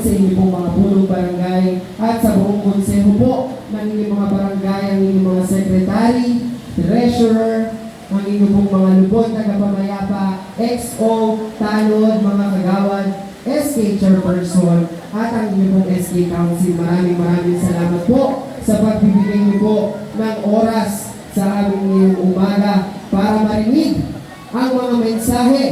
sa inyong pong mga punong barangay at sa buong konseho po ng inyong mga barangay, ang inyong mga secretary, treasurer, ang inyong pong mga lubon, tagapamayapa, XO, tanod, mga kagawad, SK chairperson, at ang inyong pong SK council. Maraming maraming salamat po sa pagbibigay niyo po ng oras sa aming ngayong umaga para marinig ang mga mensahe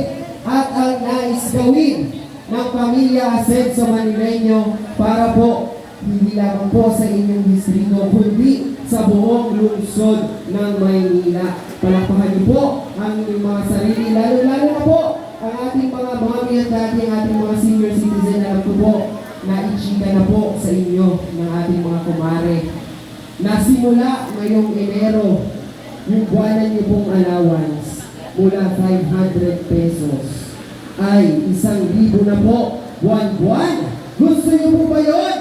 at ang nais gawin ng pamilya Asenso Manileño para po hindi lamang po sa inyong distrito kundi sa buong lungsod ng Maynila. Palakpakan niyo po ang inyong mga sarili, lalo-lalo na po ang ating mga mami at dati, ang ating mga senior citizen, alam ko po na ichika na po sa inyo ng ating mga kumare. Nasimula ngayong Enero, yung buwanan niyo pong allowance mula 500 pesos ay isang libo na po buwan-buwan. Gusto niyo po ba yun?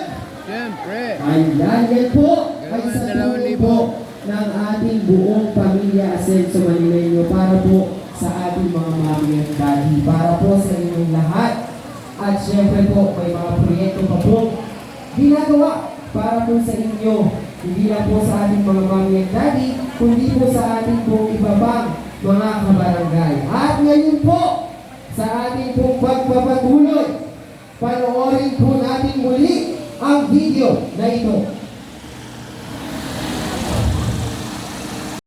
Siyempre. Ayan, yan po ay dalawang tulong libo. po ng ating buong pamilya Asenso Manileño para po sa ating mga mami at daddy, para po sa inyong lahat. At syempre po, may mga proyekto pa po ginagawa para po sa inyo. Hindi lang po sa ating mga mami at daddy, kundi po sa ating pong iba pang mga kabarangay. At ngayon po, sa ating pong pagpapatuloy, panoorin po natin muli ang video na ito.